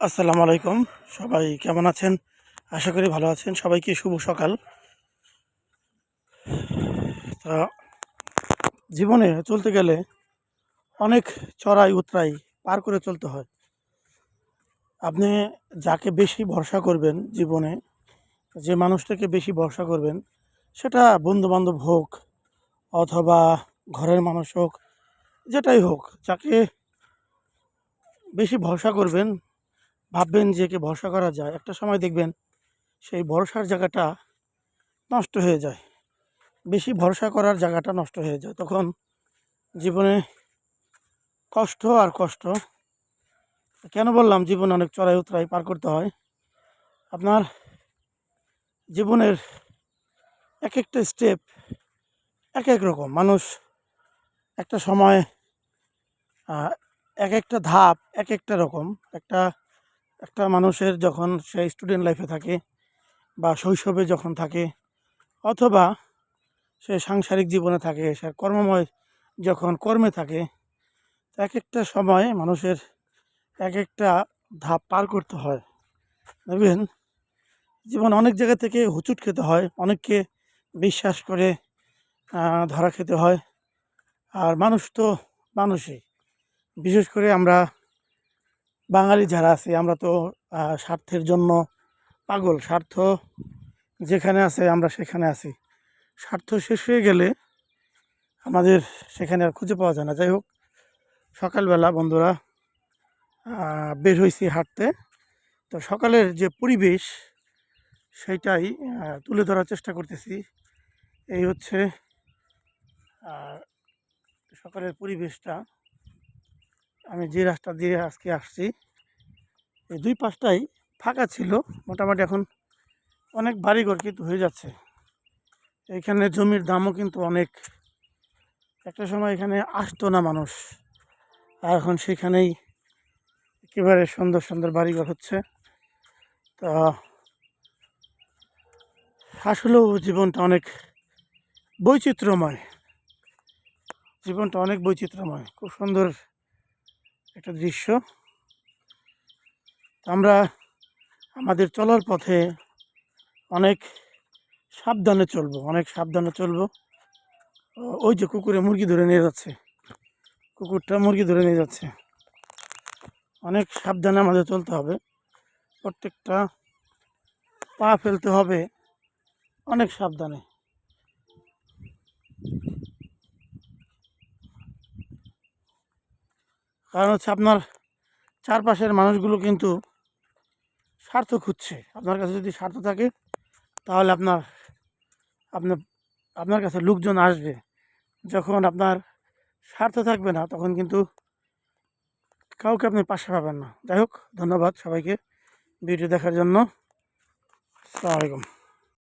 আসসালামু আলাইকুম। সবাই কেমন আছেন? আশা করি ভালো আছেন। সবাইকে শুভ সকাল। তা, জীবনে চলতে গেলে অনেক চড়াই উতরাই পার করে চলতে হয়। আপনি যাকে বেশি ভরসা করবেন জীবনে, যে মানুষটাকে বেশি ভরসা করবেন, সেটা বন্ধুবান্ধব হোক অথবা ঘরের মানুষ হোক, যেটাই হোক, যাকে বেশি ভরসা করবেন ভাববেন যে একে ভরসা করা যায়। একটা সময় দেখবেন সেই ভরসার জায়গাটা নষ্ট হয়ে যায়। বেশি ভরসা করার জায়গাটা নষ্ট হয়ে যায়। তখন জীবনে কষ্ট আর কষ্ট, কেন বললাম জীবন অনেক চড়াই উতরাই পার করতে হয়? আপনার জীবনের এক একটা স্টেপ এক এক রকম। মানুষ একটা সময় এক একটা ধাপ এক একটা রকম। একটা একটা মানুষের যখন সে স্টুডেন্ট লাইফে থাকে বা শৈশবে যখন থাকে অথবা সে সাংসারিক জীবনে থাকে, সে কর্মময় যখন কর্মে থাকে এক একটা সময় মানুষের এক একটা ধাপ পার করতে হয়। দেখবেন জীবন অনেক জায়গা থেকে হুচুট খেতে হয়, অনেককে বিশ্বাস করে ধরা খেতে হয়। আর মানুষ তো মানুষই। বিশেষ করে আমরা বাঙালি যারা আছি, আমরা তো স্বার্থের জন্য পাগল। স্বার্থ যেখানে আছে, আমরা সেখানে আছি। স্বার্থ শেষ হয়ে গেলে আমাদের সেখানে আর খুঁজে পাওয়া যায় না। যাই হোক, সকালবেলা বন্ধুরা বের হয়েছি হাঁটতে। তো সকালের যে পরিবেশ সেইটাই তুলে ধরার চেষ্টা করতেছি। এই হচ্ছে সকালের পরিবেশটা। আমি যে রাস্তা দিয়ে আজকে আসছি, এই দুই পাশটাই ফাঁকা ছিল, মোটামুটি এখন অনেক বাড়িঘর কিন্তু হয়ে যাচ্ছে। এখানে জমির দামও কিন্তু অনেক। একটা সময় এখানে আসতো না মানুষ, আর এখন সেখানেই একেবারে সুন্দর সুন্দর বাড়িঘর হচ্ছে। তা আসলেও জীবনটা অনেক বৈচিত্র্যময়, জীবনটা অনেক বৈচিত্র্যময়, খুব সুন্দর একটা দৃশ্য। আমরা আমাদের চলার পথে অনেক সাবধানে চলবো, অনেক সাবধানে চলবো। ওই যে কুকুরে মুরগি ধরে নিয়ে যাচ্ছে। কুকুরটা মুরগি ধরে নিয়ে যাচ্ছে। অনেক সাবধানে আমাদের চলতে হবে। প্রত্যেকটা পা ফেলতে হবে। অনেক সাবধানে। কারণ হচ্ছে আপনার চারপাশের মানুষগুলো কিন্তু স্বার্থ খুঁজছে। আপনার কাছে যদি স্বার্থ থাকে, তাহলে আপনার আপনার আপনার কাছে লোকজন আসবে। যখন আপনার স্বার্থ থাকবে না, তখন কিন্তু কাউকে আপনি পাশে পাবেন না। যাই হোক, ধন্যবাদ সবাইকে ভিডিও দেখার জন্য। আসসালামু আলাইকুম।